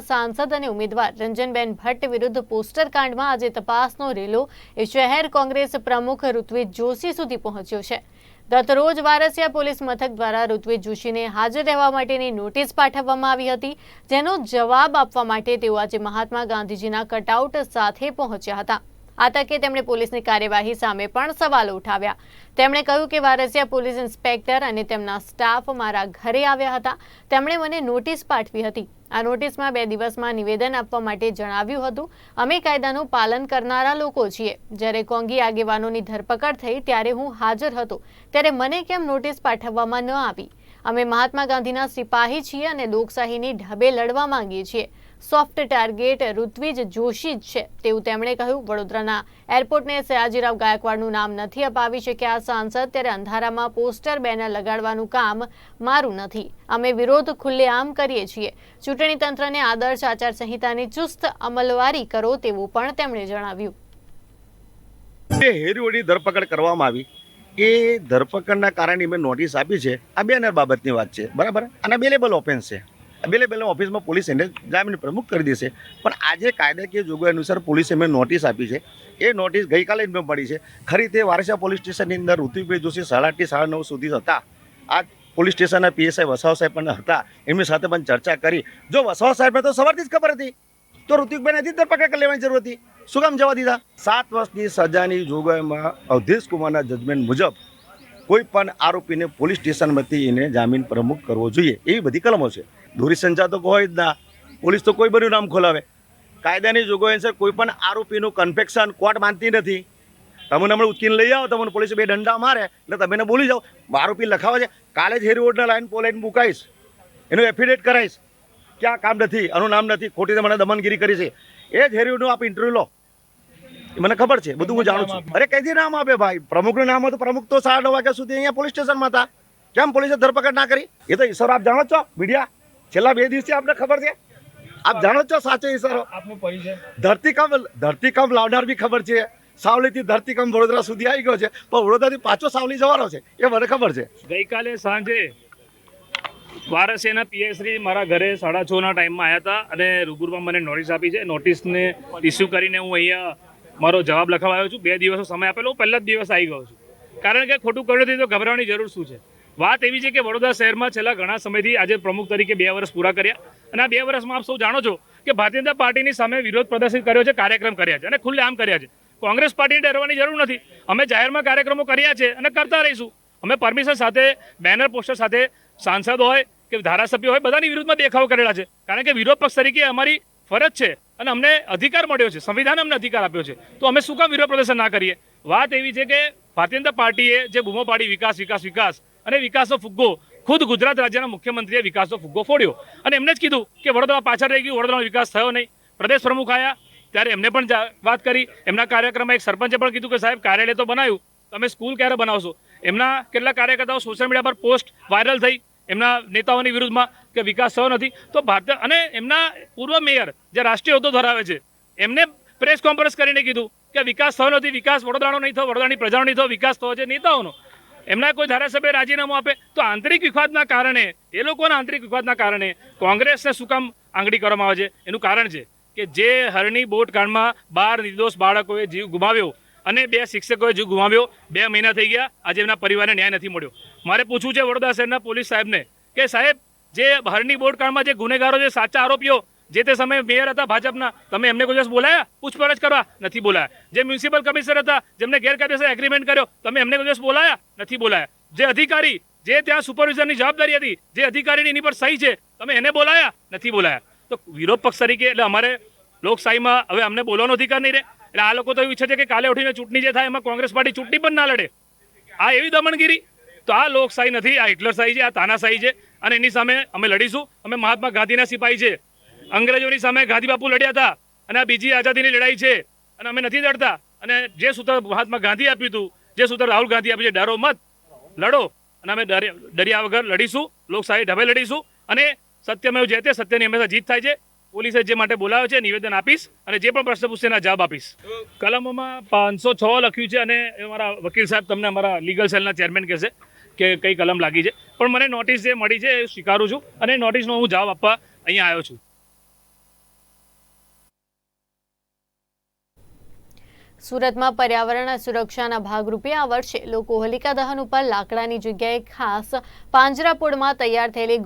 સાંસદ અને ઉમેદવાર રંજનબેન ભટ્ટ વિરુદ્ધ પોસ્ટર કાંડમાં આજે તપાસનો રેલો એ શહેર કોંગ્રેસ પ્રમુખ ઋત્વિજ જોશી સુધી પહોંચ્યો છે. ગત રોજ વારસિયા પોલીસ મથક દ્વારા ઋત્વિજ જોશીને હાજર રહેવા માટેની નોટિસ પાઠવવામાં આવી હતી, જેનો જવાબ આપવા માટે તેઓ આજે મહાત્મા ગાંધીજીના કટઆઉટ સાથે પહોંચ્યા હતા. આ તકે તેમણે પોલીસની કાર્યવાહી સામે પણ સવાલો ઉઠાવ્યા. તેમણે કહ્યું કે વારસિયા પોલીસ ઇન્સ્પેક્ટર અને તેમના સ્ટાફ મારા ઘરે આવ્યા હતા. તેમણે મને નોટિસ પાઠવી હતી. આ નોટિસમાં બે દિવસમાં નિવેદન આપવા માટે જણાવ્યું હતું. અમે કાયદાનું પાલન કરનારા લોકો છીએ. જ્યારે કોંગી આગેવાનોની ધરપકડ થઈ ત્યારે હું હાજર હતો. ત્યારે મને કેમ નોટિસ પાઠવવામાં ન આવી? અમે મહાત્મા ગાંધીના સિપાહી છીએ અને લોકશાહીની ઢબે લડવા માંગીએ છીએ. સોફ્ટ ટાર્ગેટ ઋત્વિજ જોશી જ છે. તેવું તેમણે કહ્યું. વડોદરાના એરપોર્ટને સયાજીરાવ ગાયકવાડનું નામ નથી અપાવી શક્યા. સાંસદ ત્યારે અંધારામાં પોસ્ટર, બેનર લગાડવાનું કામ મારું નથી. અમે વિરોધ ખુલ્લેઆમ કરીએ છીએ. ચૂંટણી તંત્રને આદર્શ આચાર સંહિતાની ચુસ્ત અમલવારી કરો તેવું પણ તેમણે જણાવ્યું. જે હેરીઓની ધરપકડ કરવામાં આવી, એ ધરપકડના કારણે મેં નોટિસ આપી છે. આ બેનર બાબતની વાત છે. બરાબર? અને અવેલેબલ ઓફેન્સ છે. અવેલેબલ ઓફિસમાં પોલીસ એને જામીન પ્રમુખ કરી દેશે. પણ આજે કાયદાકીય જોગવાઈ અનુસાર પોલીસે મેં નોટિસ આપી છે. એ નોટિસ ગઈકાલે જ મેં પડી છે. ખરી તે વારસા પોલીસ સ્ટેશનની અંદર ઋતુભાઈ જોશી સાડા આઠથી સાડા નવ સુધી હતા. આ પોલીસ સ્ટેશનના પીએસઆઈ વસાવ સાહેબ પણ હતા. એમની સાથે પણ ચર્ચા કરી. જો વસાવ સાહેબને તો સવારથી જ ખબર હતી. તો ઋતિકભાઈ નથી ધરપકડ કરી લેવાની જરૂર હતી. શું કામ જવા દીધા? સાત વર્ષની સજાની જોગવાઈમાં અવધેશ કુમારના જજમેન્ટ મુજબ કોઈ પણ આરોપીને પોલીસ સ્ટેશનમાંથી એને જામીન પ્રમુખ કરવો જોઈએ. એવી બધી કલમો છે. દોરી સંચા હોય જ ના. પોલીસ તો કોઈ બધું નામ ખોલાવે. કાયદાની જોગવાઈ છે કોઈ પણ આરોપીનું કન્ફેક્શન કોર્ટ માનતી નથી. તમે હમણાં ઉચકીને લઈ આવો, તમને પોલીસે બે દંડા મારે, એટલે તમે એને બોલી જાઓ. આરોપી લખાવે છે, કાલે જ હેરી રોડના લાઈન પોલાઈન મુકાઈશ. એનું એફિડેટ કરાવીશ કે કામ નથી, આનું નામ નથી, ખોટી મને દમનગીરી કરી છે. એ જ હેરીનું આપ ઇન્ટરવ્યુ લો. મને ખબર છે, બધું હું જાણું છું. અરે કઈથી નામ આપે ભાઈ? પ્રમુખનું નામ હતું પ્રમુખ તો સાડા નવ વાગ્યા સુધી અહીંયા પોલીસ સ્ટેશનમાં હતા. કેમ પોલીસે ધરપકડ ના કરી? એ તો ઈશ્વર, આપ જાણો છો, મીડિયા. છેલ્લા બે દિવસથી આપને ખબર છે? આપ જાણો છો સાચો ઈશારો. આપનો પરિચય. ધરતીકંપ ધરતીકંપ લાવનાર બી ખબર છે. સાવલીથી ધરતીકંપ વડોદરા સુધી આવી ગયો છે. પણ વડોદરાથી પાછો સાવલી જવાનો છે. એ મને ખબર છે. ગઈકાલે સાંજે વારસેના પીએસશ્રી મારા ઘરે સાડા છ ના ટાઈમમાં આવ્યા હતા અને રૂબરૂમાં મને નોટિસ આપી છે. નોટિસને ઇસ્યુ કરીને હું અહીંયા મારો જવાબ લખવા આવ્યો છું. બે દિવસનો સમય આપેલો. હું પહેલા જ દિવસ આવી ગયો છું. કારણ કે ખોટું કર્યું તો ગભરાવાની જરૂર શું છે? વાત એવી છે કે વડોદરા શહેરમાં છેલ્લા ઘણા સમયથી આજે પ્રમુખ તરીકે બે વર્ષ પૂરા કર્યા અને આ બે વર્ષમાં આપ સૌ જાણો છો કે ભારતીય જનતા પાર્ટીની સામે વિરોધ પ્રદર્શિત કર્યો છે, કાર્યક્રમ કર્યા છે અને ખુલ્લે આમ કર્યા છે. કોંગ્રેસ પાર્ટીને ડરવાની જરૂર નથી. અમે જાહેરમાં કાર્યક્રમો કર્યા છે અને કરતા રહીશું. અમે પરમિશન સાથે, બેનર પોસ્ટર સાથે સાંસદ હોય કે ધારાસભ્ય હોય, બધાની વિરુદ્ધમાં દેખાવ કરેલા છે. કારણ કે વિરોધ પક્ષ તરીકે અમારી ફરજ છે અને અમને અધિકાર મળ્યો છે, સંવિધાને અમને અધિકાર આપ્યો છે. તો અમે શું કામ વિરોધ પ્રદર્શન ના કરીએ? વાત એવી છે કે ભારતીય જનતા પાર્ટીએ જે બૂમો પાડી, વિકાસ વિકાસ વિકાસ અને વિકાસનો ફુગ્ગો. ખુદ ગુજરાત રાજ્યના મુખ્યમંત્રીએ વિકાસનો ફુગ્ગો ફોડ્યો. અને એમને જ કીધું કે વડોદરા પાછળ રહી ગયું, વડોદરાનો વિકાસ થયો નહીં. પ્રદેશ પ્રમુખ આવ્યા ત્યારે એમને પણ વાત કરી. એમના કાર્યક્રમમાં એક સરપંચે પણ કીધું કે, સાહેબ, કાર્યાલય તો બનાવ્યું. તમે સ્કૂલ ક્યારે બનાવશો? એમના કેટલા કાર્યકર્તાઓ સોશિયલ મીડિયા પર પોસ્ટ વાયરલ થઈ. એમના નેતાઓની વિરુદ્ધમાં કે વિકાસ થયો નથી. તો ભારત, અને એમના પૂર્વ મેયર, જે રાષ્ટ્રીય હોદ્દો ધરાવે છે, એમને પ્રેસ કોન્ફરન્સ કરીને કીધું કે, વિકાસ થયો નથી. વિકાસ વડોદરાનો નહીં થયો. વડોદરાની પ્રજાનો નહીં થયો. વિકાસ થયો છે નેતાઓનો. એમના કોઈ ધારાસભ્ય રાજીનામું આપે તો આંતરિક વિવાદના કારણે, એ લોકોના આંતરિક વિવાદના કારણે કોંગ્રેસને શું કામ આંગળી કરવામાં આવે છે? એનું કારણ છે કે જે હરણી બોટ કાંડમાં બાર નિર્દોષ બાળકોએ જીવ ગુમાવ્યો અને બે શિક્ષકોએ જીવ ગુમાવ્યો, બે મહિના થઈ ગયા, આજે એમના પરિવારને ન્યાય નથી મળ્યો. મારે પૂછવું છે વડોદરા શહેરના પોલીસ સાહેબને કે સાહેબ, જે હરણી બોટ કાંડમાં જે ગુનેગારો છે, સાચા આરોપીઓ જે તે સમયે મેયર હતા ભાજપના, તમે એમને કોઈ દિવસ બોલાયા? પૂછપરછ કરવા? નથી બોલાયા. જે મ્યુનિસિપલ કમિશનર હતા, જેમને ગેરકાયદેસર એગ્રીમેન્ટ કર્યો, તમે એમને કોઈ દિવસ બોલાયા? નથી બોલાયા. જે અધિકારી, જે ત્યાં સુપરવિઝરની જવાબદારી હતી, જે અધિકારીની એની પર સહી છે, તમે એને બોલાયા? નથી બોલાયા. તો વિરોધ પક્ષ તરીકે, એટલે અમારે લોકશાહીમાં હવે અમને બોલવાનો અધિકાર નહીં રહે. એટલે આ લોકો તો એવું ઈચ્છે છે કે કાલે ઉઠીને ચૂંટણી જે થાય, એમાં કોંગ્રેસ પાર્ટી ચૂંટણી પણ ના લડે. આ એવી દમણગીરી તો આ લોકશાહી નથી, આ હિટલરશાહી છે, આ તાનાશાહી છે, અને એની સામે અમે લડીશું. અમે મહાત્મા ગાંધીના સિપાહી છે. અંગ્રેજોની સામે ગાંધી બાપુ લડ્યા હતા અને આ બીજી આઝાદીની લડાઈ છે. અને અમે નથી લડતા. અને જે સૂત્ર મહાત્મા ગાંધી આપ્યું હતું, જે સૂત્ર રાહુલ ગાંધી આપ્યું છે, ડરો મત, લડો. અને અમે ડર્યા વગર લડીશું, લોકશાહી ઢબે લડીશું. અને સત્યમેવ જે તે સત્યની હંમેશા જીત થાય છે. પોલીસે જે માટે બોલાવ્યો છે, નિવેદન આપીશ અને જે પણ પ્રશ્ન પૂછશે એના જવાબ આપીશ. કલમોમાં પાંચસો છ લખ્યું છે અને એ મારા વકીલ સાહેબ તમને અમારા લીગલ સેલના ચેરમેન કહેશે કે કઈ કલમ લાગી છે. પણ મને નોટિસ જે મળી છે એ સ્વીકારું છું અને નોટિસનો હું જવાબ આપવા અહીંયા આવ્યો છું. સુરતમાં પર્યાવરણ સુરક્ષાના ભાગરૂપે આ વર્ષે લોકો હોલિકા દહન ઉપર લાકડાની જગ્યાએ ખાસ પાંજરાપોળમાં તૈયાર થયેલી